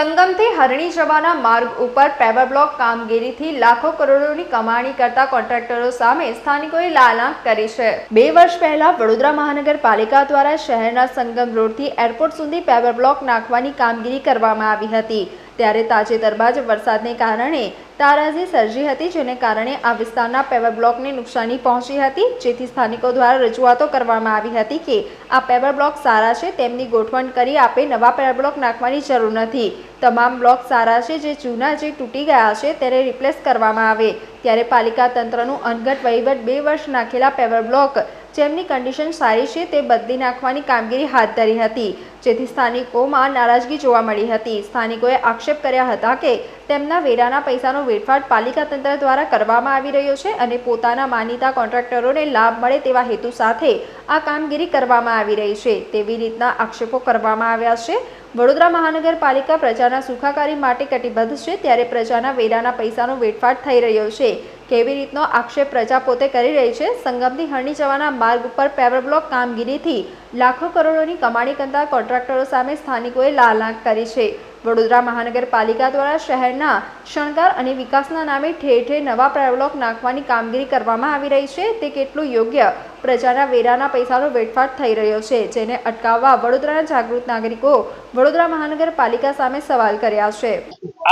સંગમથી હરણી જવાના માર્ગ ઉપર પેવર બ્લોક કામગીરીથી લાખો કરોડોની કમાણી કરતા કોન્ટ્રાક્ટરો સામે સ્થાનિકોએ લાલાંક કરી છે. બે વર્ષ પહેલા વડોદરા મહાનગરપાલિકા દ્વારા શહેરના સંગમ રોડથી એરપોર્ટ સુધી પેવર બ્લોક નાખવાની કામગીરી કરવામાં આવી હતી. ત્યારે તાજેતરમાં જ વરસાદને કારણે તારાજી સર્જી હતી, જેને કારણે આ વિસ્તારના પેવર બ્લોકને નુકસાની પહોંચી હતી. જેથી સ્થાનિકો દ્વારા રજૂઆતો કરવામાં આવી હતી કે આ પેવર બ્લોક સારા છે, તેમની ગોઠવણ કરી આપે, નવા પેવર બ્લોક નાખવાની જરૂર નથી. તમામ બ્લોક સારા છે, જે જૂના જે તૂટી ગયા છે, તેને રિપ્લેસ કરવામાં આવે. ત્યારે પાલિકા તંત્રનું અનગઢ વહીવટ બે વર્ષ નાખેલા પેવર બ્લોક જેમની કન્ડિશન સારી છે તે બદલી નાખવાની કામગીરી હાથ ધરી હતી. જેથી સ્થાનિકોમાં નારાજગી જોવા મળી હતી. સ્થાનિકોએ આક્ષેપ કર્યા હતા કે તેમના વેરાના પૈસાનો વેડફાટ પાલિકા તંત્ર દ્વારા કરવામાં આવી રહ્યો છે અને પોતાના માનીતા કોન્ટ્રાક્ટરોને લાભ મળે તેવા હેતુ સાથે આ કામગીરી કરવામાં આવી રહી છે. તેવી રીતના આક્ષેપો કરવામાં આવ્યા છે. વડોદરા મહાનગરપાલિકા પ્રજાના સુખાકારી માટે કટિબદ્ધ છે ત્યારે પ્રજાના વેરાના પૈસાનો વેડફાટ થઈ રહ્યો છે. કેવી રીતનો આક્ષેપ પ્રજા પોતે કરી રહી છે? સંગમથી હરણી જવાના માર્ગ ઉપર પેવર બ્લોક કામગીરીથી લાખો કરોડોની કમાણી કરતા કોન્ટ્રાક્ટરો સામે સ્થાનિકોએ લાલાંક કરી છે. વડોદરા મહાનગરપાલિકા દ્વારા શહેરના શણગાર અને વિકાસના નામે ઠેર ઠેર નવા પેવરબ્લોક નાખવાની કામગીરી કરવામાં આવી રહી છે. તે કેટલું યોગ્ય? પ્રજાના વેરાના પૈસાનો વેડફાટ થઈ રહ્યો છે, જેને અટકાવવા વડોદરાના જાગૃત નાગરિકો વડોદરા મહાનગરપાલિકા સામે સવાલ કર્યા છે.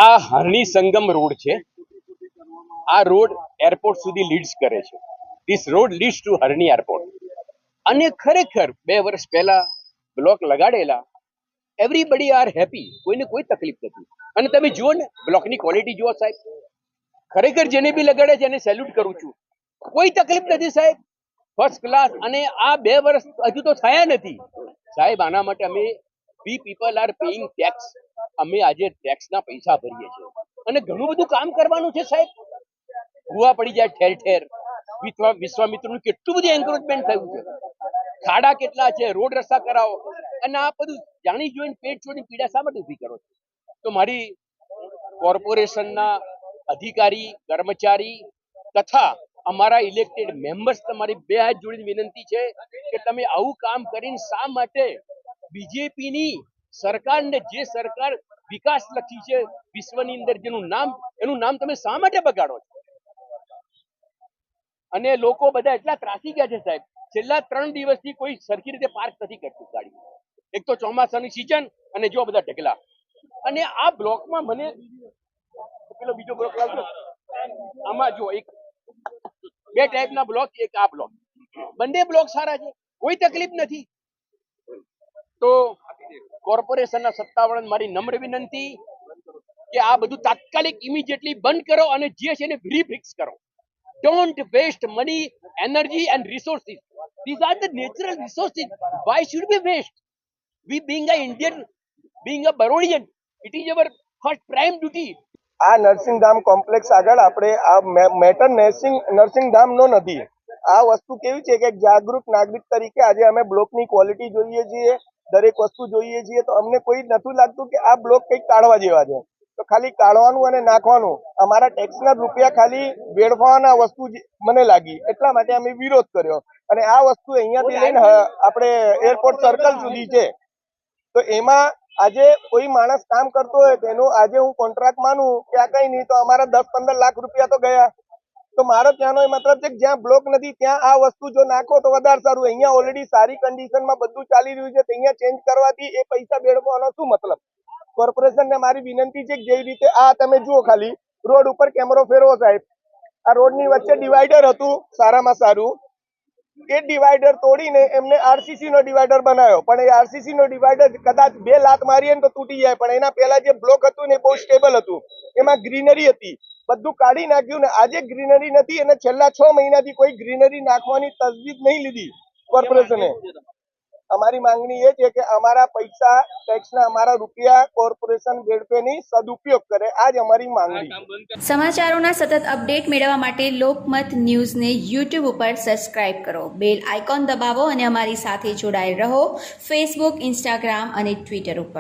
આ હરણી સંગમ રોડ છે. આ રોડ એરપોર્ટ સુધી લીડ્સ કરે છે. This road leads to Harni airport અને ખરેખર બે વર્ષ પહેલા બ્લોક લગાડેલા એવરીબડી આર હેપી કોઈને કોઈ તકલીફ નથી. અને તમે જુઓ ને, બ્લોકની ક્વોલિટી જુઓ સાહેબ. ખરેખર જેને બી લગાડે છે એને સેલ્યુટ કરું છું. કોઈ તકલીફ નથી સાહેબ. ફર્સ્ટ ક્લાસ અને આ બે વર્ષ હજુ તો થયા નથી. સાહેબ, આના માટે અમે we people are paying tax અમે આજે ટેક્સના પૈસા ભરીએ છીએ. અને ઘણું બધું કામ કરવાનું છે સાહેબ. ભૂવા પડી જાય ઠેર ઠેર. વિશ્વા વિશ્વામિત્રનું કેટલું બધું એન્કરેજમેન્ટ થયું છે. ખાડા કેટલા છે, રોડ રસ્તા કરાવો. અને આ બધું જાણી જોઈને પેટ છોડીને પીડા શા માટે ઊભી કરો છો? તો મારી કોર્પોરેશનના અધિકારી, કર્મચારી તથા અમારા ઇલેક્ટેડ મેમ્બર્સ તમારી બે હાથ જોડીને વિનંતી છે કે તમે આવું કામ કરીને શા માટે બીજેપીની સરકારને જે સરકાર વિકાસ લખી છે, વિશ્વની અંદર જેનું નામ, એનું નામ તમે શા માટે બગાડો છો? અને લોકો બધા એટલા ત્રાસી ગયા છે સાહેબ. છેલ્લા ત્રણ દિવસથી કોઈ સરખી રીતે પાર્ક નથી કરતું ગાડી. એક તો ચોમાસાની સિઝન અને જો બધા ઢગલા. અને આ બ્લોકમાં મને પેલો બીજો બ્લોક લાવજો. આમાં જો એક, બે ટાઈપના બ્લોક, એક આ બ્લોક. બંને બ્લોક સારા છે. કોઈ તકલીફ નથી. તો કોર્પોરેશનના સત્તાવાળાને મારી નમ્ર વિનંતી કે આ બધું તાત્કાલિક ઇમિડિયેટલી બંધ કરો અને જે છે એને રીફિક્સ કરો. Don't waste money energy and resources these are the natural resources why should we waste we being a indian being a barodian it is our first prime duty આ નર્સિંગ ધામ કોમ્પ્લેક્સ આગળ આપણે આ મેટર નર્સિંગ નર્સિંગ ધામ નો નથી આ વસ્તુ કેવી છે કે જાગૃત નાગરિક તરીકે આજે અમે બ્લોકની ક્વોલિટી જોઈએ છીએ દરેક વસ્તુ જોઈએ છીએ તો અમને કોઈ નથી લાગતું કે આ બ્લોક કંઈક કાઢવા જેવા છે તો ખાલી કાઢવાનું અને નાખવાનું. અમારા ટેક્સના રૂપિયા ખાલી વેડફાવાના વસ્તુ મને લાગી. એટલા માટે અમે વિરોધ કર્યો. અને આ વસ્તુ અહીંયાથી લઈને આપણે એરપોર્ટ સર્કલ સુધી છે. તો એમાં આજે કોઈ માણસ કામ કરતો હોય તેનો આજે હું કોન્ટ્રાક્ટ માનું કે આ કઈ નહીં તો અમારા દસ પંદર લાખ રૂપિયા તો ગયા. તો મારો ત્યાંનો એ મતલબ છે કે જ્યાં બ્લોક નથી ત્યાં આ વસ્તુ જો નાખો તો વધારે સારું. અહીંયા ઓલરેડી સારી કન્ડિશનમાં બધું ચાલી રહ્યું છે તો અહીંયા ચેન્જ કરવાથી એ પૈસા બેડવાનો શું મતલબ? કોર્પોરેશનને મારી વિનંતી છે જેવી રીતે આ તમે જુઓ ખાલી, રોડ ઉપર કેમેરો ફેરવો સાહેબ. આ રોડની વચ્ચે ડિવાઈડર હતું, સારામાં સારું. એ ડિવાઈડર તોડીને એમને આરસીસી નો ડિવાઈડર બનાવ્યો. પણ એ આરસીસી નો ડિવાઈડર કદાચ બે લાત મારીએ ને તો તૂટી જાય, પણ એના પહેલા જે બ્લોક હતું ને એ બહુ સ્ટેબલ હતું. એમાં ગ્રીનરી હતી. બધું કાઢી નાખ્યું ને આજે ગ્રીનરી નથી, અને છેલ્લા છ મહિનાથી કોઈ ગ્રીનરી નાખવાની તજવીજ નહીં લીધી કોર્પોરેશને. અમારી માંગણી એ છે કે અમારા પૈસા ટેક્સના અમારા રૂપિયા કોર્પોરેશન વેડફેની સદુપયોગ કરે. આ જ અમારી માંગણી સમાચારોના સતત અપડેટ મેળવવા માટે લોકમત ન્યૂઝને યુટ્યુબ ઉપર સબસ્ક્રાઇબ કરો. બેલ આઇકોન દબાવો અને અમારી સાથે જોડાયેલ રહો. ફેસબુક ઇન્સ્ટાગ્રામ અને ટ્વિટર ઉપર.